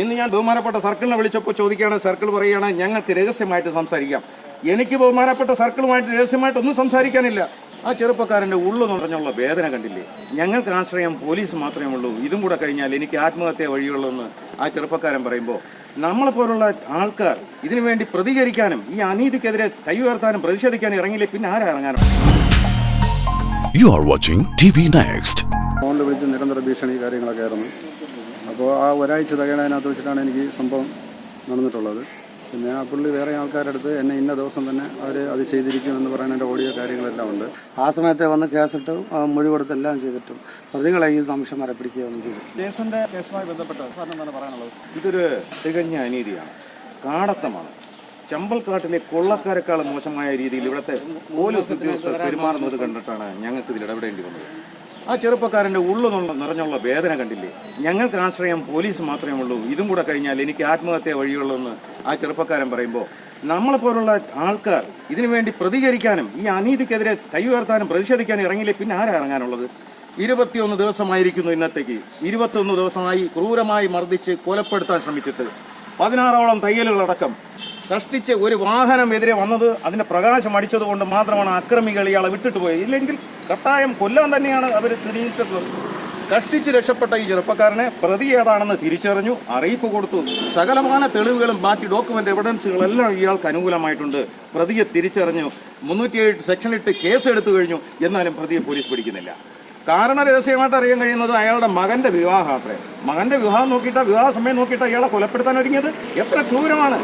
ഇന്ന് ഞാൻ ബഹുമാനപ്പെട്ട സർക്കിളിനെ വിളിച്ചപ്പോൾ ചോദിക്കുകയാണ് സർക്കിൾ പറയുകയാണ് ഞങ്ങൾക്ക് രഹസ്യമായിട്ട് സംസാരിക്കാം. എനിക്ക് ബഹുമാനപ്പെട്ട സർക്കിളുമായിട്ട് രഹസ്യമായിട്ട് ഒന്നും സംസാരിക്കാനില്ല. ആ ചെറുപ്പക്കാരന്റെ ഉള്ളു നിറഞ്ഞുള്ള വേദന കണ്ടില്ലേ? ഞങ്ങൾക്ക് ആശ്രയം പോലീസ് മാത്രമേ ഉള്ളൂ. ഇതും കൂടെ കഴിഞ്ഞാൽ എനിക്ക് ആത്മഹത്യ വഴിയുള്ളൂ എന്ന് ആ ചെറുപ്പക്കാരൻ പറയുമ്പോൾ നമ്മളെപ്പോലുള്ള ആൾക്കാർ ഇതിനുവേണ്ടി പ്രതികരിക്കാനും ഈ അനീതിക്കെതിരെ കൈ ഉയർത്താനും പ്രതിഷേധിക്കാനും ഇറങ്ങില്ലേ പിന്നെ ആരാ ഇറങ്ങാനും you are watching T V next ഫോണിൽ വിളിച്ച് നിരന്തര ഭീഷണി കാര്യങ്ങളൊക്കെ ആയിരുന്നു. അപ്പോൾ ആ ഒരാഴ്ച തികയാനകത്ത് വെച്ചിട്ടാണ് എനിക്ക് സംഭവം നടന്നിട്ടുള്ളത്. പിന്നെ ആ പുള്ളി വേറെ ആൾക്കാരുടെ അടുത്ത് എന്നെ ഇന്ന ദിവസം തന്നെ അവർ അത് ചെയ്തിരിക്കും എന്ന് പറയുന്ന എന്റെ ഓഡിയോ കാര്യങ്ങളെല്ലാം ഉണ്ട്. ആ സമയത്തെ വന്ന് കേസിട്ട് ആ, മൊഴി കൊടുത്തെല്ലാം ചെയ്തിട്ടും. പ്രതികളെ ഈ നിമിഷം വരെ പിടിക്കുകയൊന്നും ചെയ്തു കേസിന്റെ കേസുമായി ബന്ധപ്പെട്ട് എന്താണ് പറയാനുള്ളത്? ഇതൊരു തികഞ്ഞ അനീതിയാണ്. കാടത്തമാണ്. ചമ്പൽക്കാട്ടിലെ കൊള്ളക്കാരെക്കാളും മോശമായ രീതിയിൽ ഇവിടുത്തെ പോലീസ് ഉദ്യോഗസ്ഥർ പെരുമാറുന്നത് കണ്ടിട്ടാണ് ഞങ്ങൾക്ക് ഇതിൽ ഇടപെടേണ്ടി വന്നത്. ആ ചെറുപ്പക്കാരന്റെ ഉള്ളു നിറഞ്ഞുള്ള വേദന കണ്ടില്ലേ? ഞങ്ങൾക്ക് ആശ്രയം പോലീസ് മാത്രമേ ഉള്ളൂ. ഇതും കൂടെ കഴിഞ്ഞാൽ എനിക്ക് ആത്മഹത്യ വഴിയുള്ളൂ എന്ന് ആ ചെറുപ്പക്കാരൻ പറയുമ്പോൾ നമ്മളെപ്പോലുള്ള ആൾക്കാർ ഇതിനു വേണ്ടി പ്രതികരിക്കാനും ഈ അനീതിക്കെതിരെ കൈ ഉയർത്താനും പ്രതിഷേധിക്കാനും ഇറങ്ങില്ലേ പിന്നെ ആരാ ഇറങ്ങാനുള്ളത്? ഇരുപത്തിയൊന്ന് ദിവസമായിരിക്കുന്നു ഇന്നത്തേക്ക്. ഇരുപത്തിയൊന്ന് ദിവസമായി ക്രൂരമായി മർദ്ദിച്ച് കൊലപ്പെടുത്താൻ ശ്രമിച്ചിട്ട് പതിനാറോളം തയ്യലുകളടക്കം കഷ്ടിച്ച് ഒരു വാഹനം എതിരെ വന്നത് അതിന്റെ പ്രകാശം അടിച്ചത് കൊണ്ട് മാത്രമാണ് അക്രമികൾ ഇയാളെ വിട്ടിട്ട് പോയത്. ഇല്ലെങ്കിൽ കട്ടായം കൊല്ലാൻ തന്നെയാണ് അവർ തിരിഞ്ഞിട്ടുള്ളത്. കഷ്ടിച്ച് രക്ഷപ്പെട്ട ഈ ചെറുപ്പക്കാരനെ പ്രതി ഏതാണെന്ന് തിരിച്ചറിഞ്ഞു അറിയിപ്പ് കൊടുത്തു. സകലമാന തെളിവുകളും ബാക്കി ഡോക്യുമെന്റ് എവിഡൻസുകളെല്ലാം ഇയാൾക്ക് അനുകൂലമായിട്ടുണ്ട്. പ്രതിയെ തിരിച്ചറിഞ്ഞു. മുന്നൂറ്റിയേഴ് സെക്ഷനിട്ട് കേസ് എടുത്തു കഴിഞ്ഞു. എന്നാലും പ്രതിയെ പോലീസ് പിടിക്കുന്നില്ല. കാരണ രഹസ്യമായിട്ട് അറിയാൻ കഴിയുന്നത് അയാളുടെ മകന്റെ വിവാഹമാത്രേ മകന്റെ വിവാഹം നോക്കിയിട്ട് വിവാഹ സമയം നോക്കിയിട്ട് ഇയാളെ കൊലപ്പെടുത്താൻ ഒരുങ്ങിയത്? എത്ര ക്രൂരമാണ്.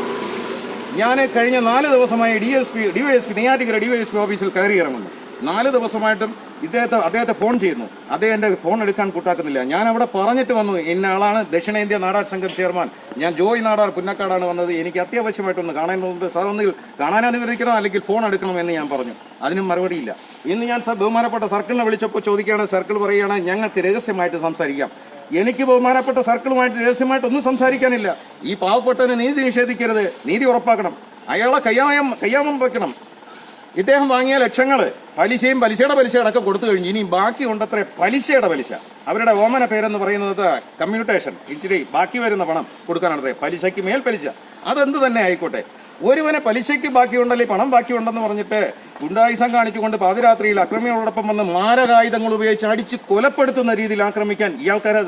ഞാൻ കഴിഞ്ഞ നാല് ദിവസമായി D S P D Y S P Neyyattinkara D Y S P ഓഫീസിൽ കയറി ഇറങ്ങുന്നു നാല് ദിവസമായിട്ടും ഇദ്ദേഹത്തെ അദ്ദേഹത്തെ ഫോൺ ചെയ്യുന്നു. അദ്ദേഹം എന്റെ ഫോൺ എടുക്കാൻ കൂട്ടാക്കുന്നില്ല. ഞാൻ അവിടെ പറഞ്ഞിട്ട് വന്നു ഇന്ന ആളാണ് ദക്ഷിണേന്ത്യ നാടാർ സംഘം ചെയർമാൻ. ഞാൻ ജോയ് നാടാർ പുന്നക്കാടാണ് വന്നത്. എനിക്ക് അത്യാവശ്യമായിട്ടൊന്ന് കാണേണ്ടതുണ്ട് സാർ ഒന്നുകിൽ കാണാൻ അനുവദിക്കണം അല്ലെങ്കിൽ ഫോൺ എടുക്കണമെന്ന് ഞാൻ പറഞ്ഞു. അതിനും മറുപടിയില്ല. ഇന്ന് ഞാൻ ബഹുമാനപ്പെട്ട സർക്കിളിനെ വിളിച്ചപ്പോൾ ചോദിക്കുകയാണ് സർക്കിൾ പറയുകയാണ് ഞങ്ങൾക്ക് രഹസ്യമായിട്ട് സംസാരിക്കാം. എനിക്ക് ബഹുമാനപ്പെട്ട സർക്കിളുമായിട്ട് രഹസ്യമായിട്ട് ഒന്നും സംസാരിക്കാനില്ല. ഈ പാവപ്പെട്ടവന് നീതി നിഷേധിക്കരുത്. നീതി ഉറപ്പാക്കണം. അയാളെ കയ്യാമം കയ്യാമം വെക്കണം ഇദ്ദേഹം വാങ്ങിയ ലക്ഷങ്ങൾ പലിശയും പലിശയുടെ പലിശ അടക്കം കൊടുത്തു കഴിഞ്ഞു ഇനി ബാക്കി ഉണ്ടത്രേ പലിശയുടെ പലിശ. അവരുടെ ഓമന പേരെന്ന് പറയുന്നത് കമ്മ്യൂട്ടേഷൻ. ഇച്ചിരി ബാക്കി വരുന്ന പണം കൊടുക്കാനാണത്രേ പലിശയ്ക്ക് മേൽ പലിശ. അതെന്ത് തന്നെ ആയിക്കോട്ടെ. ഒരുവനെ പലിശയ്ക്ക് ബാക്കിയുണ്ടല്ലേ പണം ബാക്കിയുണ്ടെന്ന് പറഞ്ഞിട്ട് ഗുണ്ടായുസം കാണിച്ചുകൊണ്ട് പാതിരാത്രിയിൽ അക്രമികളോടൊപ്പം വന്ന് മാരകായുധങ്ങൾ ഉപയോഗിച്ച് അടിച്ച് കൊലപ്പെടുത്തുന്ന രീതിയിൽ ആക്രമിക്കാൻ ഇയാൾക്കാരെ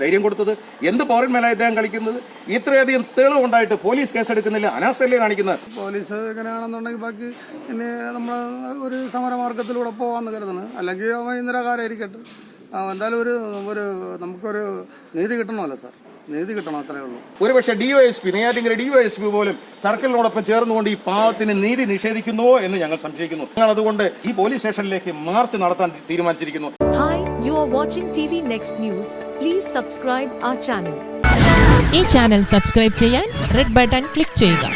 ധൈര്യം കൊടുത്തത്? എന്ത് പൗരന്മേല ഇദ്ദേഹം കളിക്കുന്നത്? ഇത്രയധികം തെളിവുണ്ടായിട്ട് പോലീസ് കേസെടുക്കുന്നില്ല. അനാസ്ഥല്ലേ കാണിക്കുന്നത്? പോലീസ് എങ്ങനെയാണെന്നുണ്ടെങ്കിൽ ബാക്കി പിന്നെ നമ്മൾ ഒരു സമരമാർഗത്തിലൂടെ പോകാമെന്ന് കരുതണം. അല്ലെങ്കിൽ ഇന്ദിരാകാരായിരിക്കട്ടെ എന്തായാലും ഒരു ഒരു നമുക്കൊരു നീതി കിട്ടണമല്ലോ സാർ. നീതി കിട്ടണം അത്രേ ഉള്ളൂ. ഒരുപക്ഷെ ഡിവൈഎസ്പി നെയ്യാറ്റിങ്കര ഡിവൈഎസ്പി പോലും സർക്കിളിനോടൊപ്പം ചേർന്നുകൊണ്ട് ഈ പാവത്തിന് നീതി നിഷേധിക്കുന്നുവോ എന്ന് ഞങ്ങൾ സംശയിക്കുന്നു. ഞങ്ങൾ അതുകൊണ്ട് ഈ പോലീസ് സ്റ്റേഷനിലേക്ക് മാർച്ച് നടത്താൻ തീരുമാനിച്ചിരിക്കുന്നു. Hi you are are T V next news please subscribe ആ ചാനൽ ഈ ചാനൽ സബ്സ്ക്രൈബ് ചെയ്യാൻ റെഡ് ബട്ടൺ ക്ലിക്ക് ചെയ്യുക.